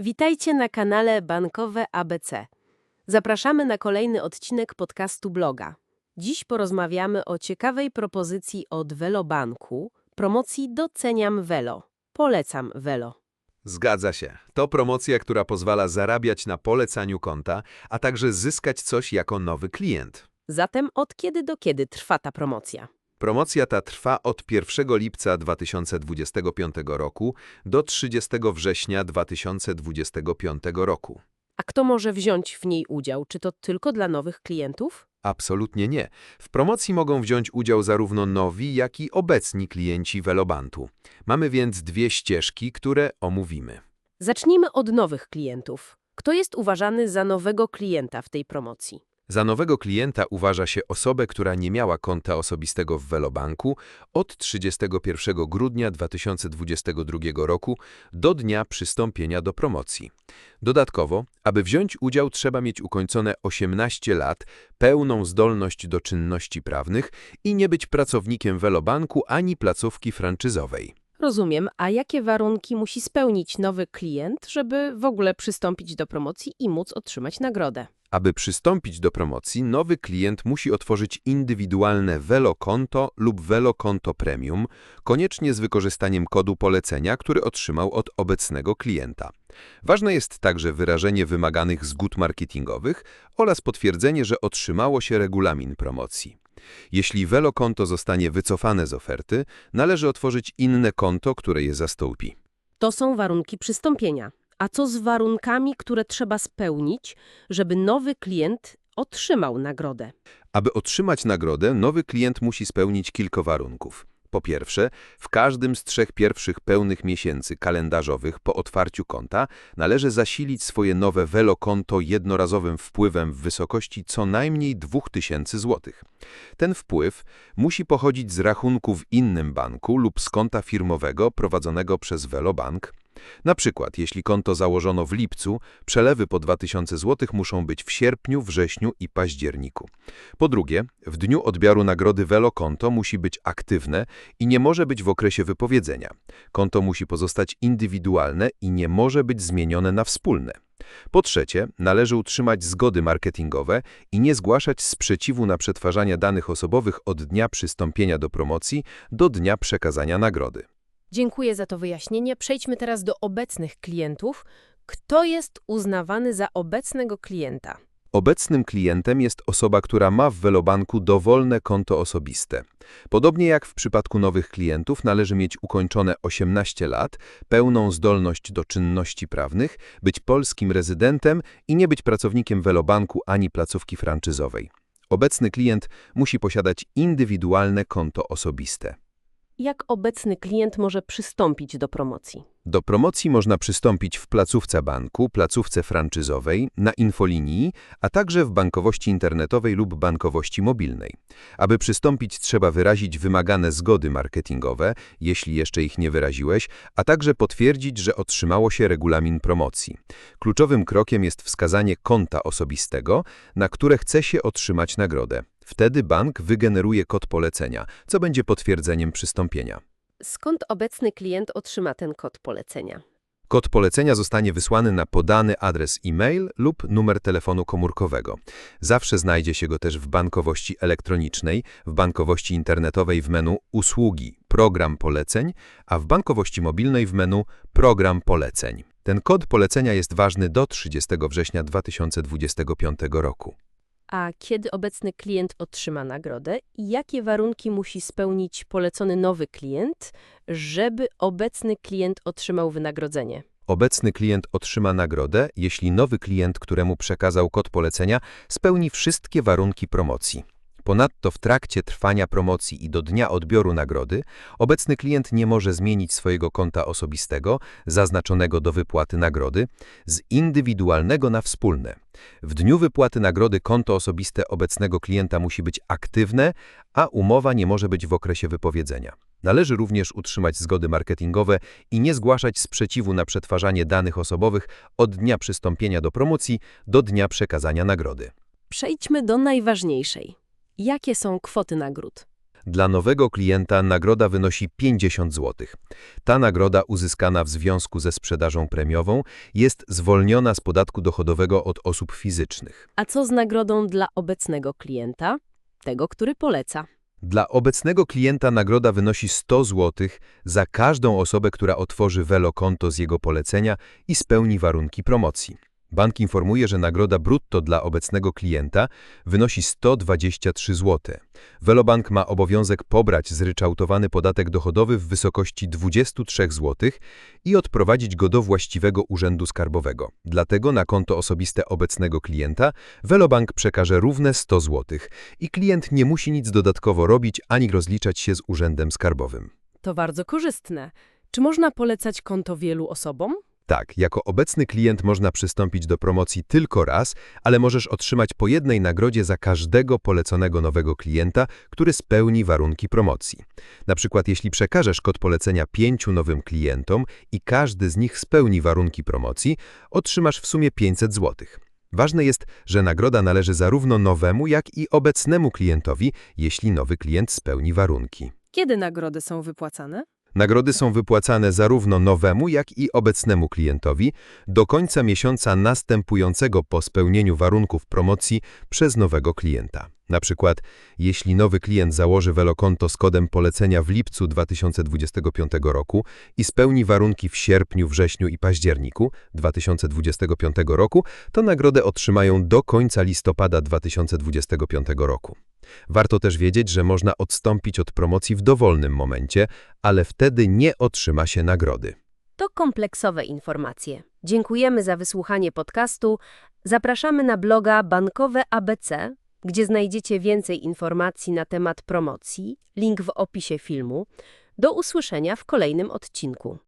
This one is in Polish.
Witajcie na kanale Bankowe ABC. Zapraszamy na kolejny odcinek podcastu bloga. Dziś porozmawiamy o ciekawej propozycji od Velobanku, promocji Doceniam Velo. Polecam Velo. Zgadza się. To promocja, która pozwala zarabiać na polecaniu konta, a także zyskać coś jako nowy klient. Zatem od kiedy do kiedy trwa ta promocja? Promocja ta trwa od 1 lipca 2025 roku do 30 września 2025 roku. A kto może wziąć w niej udział? Czy to tylko dla nowych klientów? Absolutnie nie. W promocji mogą wziąć udział zarówno nowi, jak i obecni klienci Velobantu. Mamy więc dwie ścieżki, które omówimy. Zacznijmy od nowych klientów. Kto jest uważany za nowego klienta w tej promocji? Za nowego klienta uważa się osobę, która nie miała konta osobistego w Velobanku od 31 grudnia 2022 roku do dnia przystąpienia do promocji. Dodatkowo, aby wziąć udział trzeba mieć ukończone 18 lat, pełną zdolność do czynności prawnych i nie być pracownikiem Velobanku ani placówki franczyzowej. Rozumiem, a jakie warunki musi spełnić nowy klient, żeby w ogóle przystąpić do promocji i móc otrzymać nagrodę? Aby przystąpić do promocji, nowy klient musi otworzyć indywidualne Velo Konto lub Velo Konto Premium, koniecznie z wykorzystaniem kodu polecenia, który otrzymał od obecnego klienta. Ważne jest także wyrażenie wymaganych zgód marketingowych oraz potwierdzenie, że otrzymało się regulamin promocji. Jeśli Velo Konto zostanie wycofane z oferty, należy otworzyć inne konto, które je zastąpi. To są warunki przystąpienia. A co z warunkami, które trzeba spełnić, żeby nowy klient otrzymał nagrodę? Aby otrzymać nagrodę, nowy klient musi spełnić kilka warunków. Po pierwsze, w każdym z trzech pierwszych pełnych miesięcy kalendarzowych po otwarciu konta należy zasilić swoje nowe Velo konto jednorazowym wpływem w wysokości co najmniej 2000 zł. Ten wpływ musi pochodzić z rachunku w innym banku lub z konta firmowego prowadzonego przez Velobank. Na przykład, jeśli konto założono w lipcu, przelewy po 2000 zł muszą być w sierpniu, wrześniu i październiku. Po drugie, w dniu odbioru nagrody Velo konto musi być aktywne i nie może być w okresie wypowiedzenia. Konto musi pozostać indywidualne i nie może być zmienione na wspólne. Po trzecie, należy utrzymać zgody marketingowe i nie zgłaszać sprzeciwu na przetwarzanie danych osobowych od dnia przystąpienia do promocji do dnia przekazania nagrody. Dziękuję za to wyjaśnienie. Przejdźmy teraz do obecnych klientów. Kto jest uznawany za obecnego klienta? Obecnym klientem jest osoba, która ma w Velobanku dowolne konto osobiste. Podobnie jak w przypadku nowych klientów należy mieć ukończone 18 lat, pełną zdolność do czynności prawnych, być polskim rezydentem i nie być pracownikiem Velobanku ani placówki franczyzowej. Obecny klient musi posiadać indywidualne konto osobiste. Jak obecny klient może przystąpić do promocji? Do promocji można przystąpić w placówce banku, placówce franczyzowej, na infolinii, a także w bankowości internetowej lub bankowości mobilnej. Aby przystąpić trzeba wyrazić wymagane zgody marketingowe, jeśli jeszcze ich nie wyraziłeś, a także potwierdzić, że otrzymało się regulamin promocji. Kluczowym krokiem jest wskazanie konta osobistego, na które chce się otrzymać nagrodę. Wtedy bank wygeneruje kod polecenia, co będzie potwierdzeniem przystąpienia. Skąd obecny klient otrzyma ten kod polecenia? Kod polecenia zostanie wysłany na podany adres e-mail lub numer telefonu komórkowego. Zawsze znajdzie się go też w bankowości elektronicznej, w bankowości internetowej w menu Usługi, Program poleceń, a w bankowości mobilnej w menu Program poleceń. Ten kod polecenia jest ważny do 30 września 2025 roku. A kiedy obecny klient otrzyma nagrodę i jakie warunki musi spełnić polecony nowy klient, żeby obecny klient otrzymał wynagrodzenie? Obecny klient otrzyma nagrodę, jeśli nowy klient, któremu przekazał kod polecenia, spełni wszystkie warunki promocji. Ponadto w trakcie trwania promocji i do dnia odbioru nagrody obecny klient nie może zmienić swojego konta osobistego, zaznaczonego do wypłaty nagrody, z indywidualnego na wspólne. W dniu wypłaty nagrody konto osobiste obecnego klienta musi być aktywne, a umowa nie może być w okresie wypowiedzenia. Należy również utrzymać zgody marketingowe i nie zgłaszać sprzeciwu na przetwarzanie danych osobowych od dnia przystąpienia do promocji do dnia przekazania nagrody. Przejdźmy do najważniejszej. Jakie są kwoty nagród? Dla nowego klienta nagroda wynosi 50 zł. Ta nagroda uzyskana w związku ze sprzedażą premiową jest zwolniona z podatku dochodowego od osób fizycznych. A co z nagrodą dla obecnego klienta? Tego, który poleca. Dla obecnego klienta nagroda wynosi 100 zł za każdą osobę, która otworzy Velokonto z jego polecenia i spełni warunki promocji. Bank informuje, że nagroda brutto dla obecnego klienta wynosi 123 zł. Velobank ma obowiązek pobrać zryczałtowany podatek dochodowy w wysokości 23 zł i odprowadzić go do właściwego urzędu skarbowego. Dlatego na konto osobiste obecnego klienta Velobank przekaże równe 100 zł i klient nie musi nic dodatkowo robić ani rozliczać się z urzędem skarbowym. To bardzo korzystne. Czy można polecać konto wielu osobom? Tak, jako obecny klient można przystąpić do promocji tylko raz, ale możesz otrzymać po jednej nagrodzie za każdego poleconego nowego klienta, który spełni warunki promocji. Na przykład jeśli przekażesz kod polecenia pięciu nowym klientom i każdy z nich spełni warunki promocji, otrzymasz w sumie 500 zł. Ważne jest, że nagroda należy zarówno nowemu, jak i obecnemu klientowi, jeśli nowy klient spełni warunki. Kiedy nagrody są wypłacane? Nagrody są wypłacane zarówno nowemu, jak i obecnemu klientowi do końca miesiąca następującego po spełnieniu warunków promocji przez nowego klienta. Na przykład, jeśli nowy klient założy Velokonto z kodem polecenia w lipcu 2025 roku i spełni warunki w sierpniu, wrześniu i październiku 2025 roku, to nagrodę otrzymają do końca listopada 2025 roku. Warto też wiedzieć, że można odstąpić od promocji w dowolnym momencie, ale wtedy nie otrzyma się nagrody. To kompleksowe informacje. Dziękujemy za wysłuchanie podcastu. Zapraszamy na bloga Bankowe ABC, gdzie znajdziecie więcej informacji na temat promocji. Link w opisie filmu. Do usłyszenia w kolejnym odcinku.